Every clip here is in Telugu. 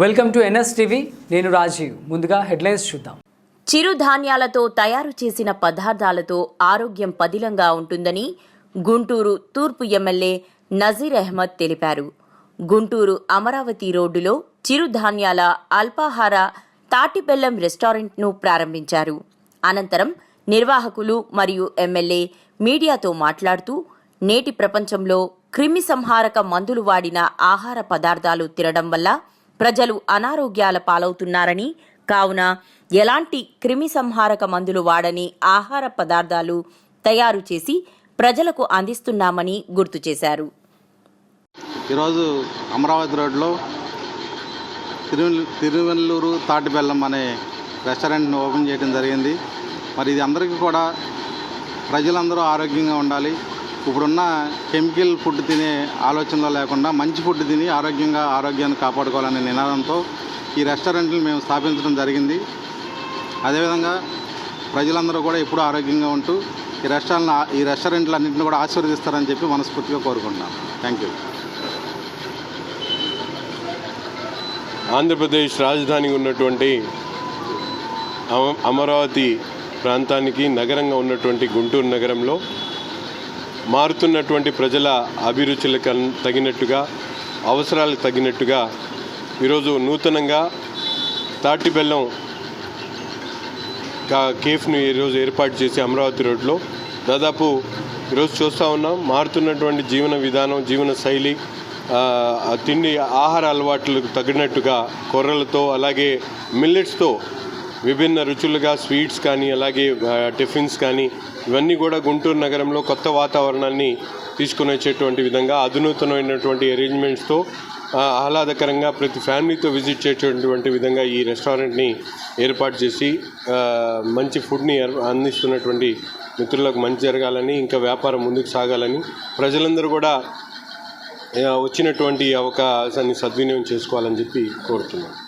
Welcome to NS TV. నేను రాజీవ్. ముందుగా హెడ్లైన్స్ చూద్దాం. చిరుధాన్యాలతో తయారు చేసిన పదార్థాలతో ఆరోగ్యం పదిలంగా ఉంటుందని గుంటూరు తూర్పు ఎమ్మెల్యే నజీర్ అహ్మద్ తెలిపారు. గుంటూరు అమరావతి రోడ్డులో చిరుధాన్యాల అల్పాహార తాటిబెల్లం రెస్టారెంట్ను ప్రారంభించారు. అనంతరం నిర్వాహకులు మరియు ఎమ్మెల్యే మీడియాతో మాట్లాడుతూ నేటి ప్రపంచంలో క్రిమి సంహారక మందులు వాడిన ఆహార పదార్థాలు తినడం వల్ల ప్రజలు అనారోగ్యాల పాలవుతున్నారని కావున ఎలాంటి క్రిమి సంహారక మందులు వాడని ఆహార పదార్థాలు తయారు చేసి ప్రజలకు అందిస్తున్నామని గుర్తు చేశారు. ఈరోజు అమరావతి రోడ్లో తిరువెల్ తిరువెల్లూరు తాటిబెల్లం అనే రెస్టారెంట్ని ఓపెన్ చేయడం జరిగింది. మరి ఇది అందరికీ కూడా ప్రజలందరూ ఆరోగ్యంగా ఉండాలి. ఇప్పుడున్న కెమికల్ ఫుడ్ తినే ఆలోచనలో లేకుండా మంచి ఫుడ్ తిని ఆరోగ్యంగా ఆరోగ్యాన్ని కాపాడుకోవాలనే నినాదంతో ఈ రెస్టారెంట్ని మేము స్థాపించడం జరిగింది. అదేవిధంగా ప్రజలందరూ కూడా ఎప్పుడూ ఆరోగ్యంగా ఉంటూ ఈ రెస్టారెంట్ ఈ రెస్టారెంట్లన్నింటిని కూడా ఆశీర్వదిస్తారని చెప్పి మనస్ఫూర్తిగా కోరుకుంటున్నాం. థ్యాంక్ యూ ఆంధ్రప్రదేశ్ రాజధాని ఉన్నటువంటి అమ- అమరావతి ప్రాంతానికి నగరంగా ఉన్నటువంటి గుంటూరు నగరంలో మారుతున్నటువంటి ప్రజల అభిరుచులకు తగినట్టుగా అవసరాలకు తగినట్టుగా ఈరోజు నూతనంగా తాటి బెల్లం కేఫ్ను ఈరోజు ఏర్పాటు చేసి అమరావతి రోడ్లో దాదాపు ఈరోజు చూస్తూ ఉన్నాం. మారుతున్నటువంటి జీవన విధానం జీవన శైలి తిండి ఆహార అలవాట్లకు తగినట్టుగా కొర్రలతో అలాగే మిల్లెట్స్తో విభిన్న రుచులుగా స్వీట్స్ కానీ అలాగే టిఫిన్స్ కానీ ఇవన్నీ కూడా గుంటూరు నగరంలో కొత్త వాతావరణాన్ని తీసుకుని వచ్చేటువంటి విధంగా అధునూతనమైనటువంటి అరేంజ్మెంట్స్తో ఆహ్లాదకరంగా ప్రతి ఫ్యామిలీతో విజిట్ చేసేటువంటి విధంగా ఈ రెస్టారెంట్ని ఏర్పాటు చేసి మంచి ఫుడ్ని అందిస్తున్నటువంటి మిత్రులకు మంచి జరగాలని ఇంకా వ్యాపారం ముందుకు సాగాలని ప్రజలందరూ కూడా వచ్చినటువంటి అవకాశాన్ని సద్వినియోగం చేసుకోవాలని చెప్పి కోరుతున్నాను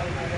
அதனால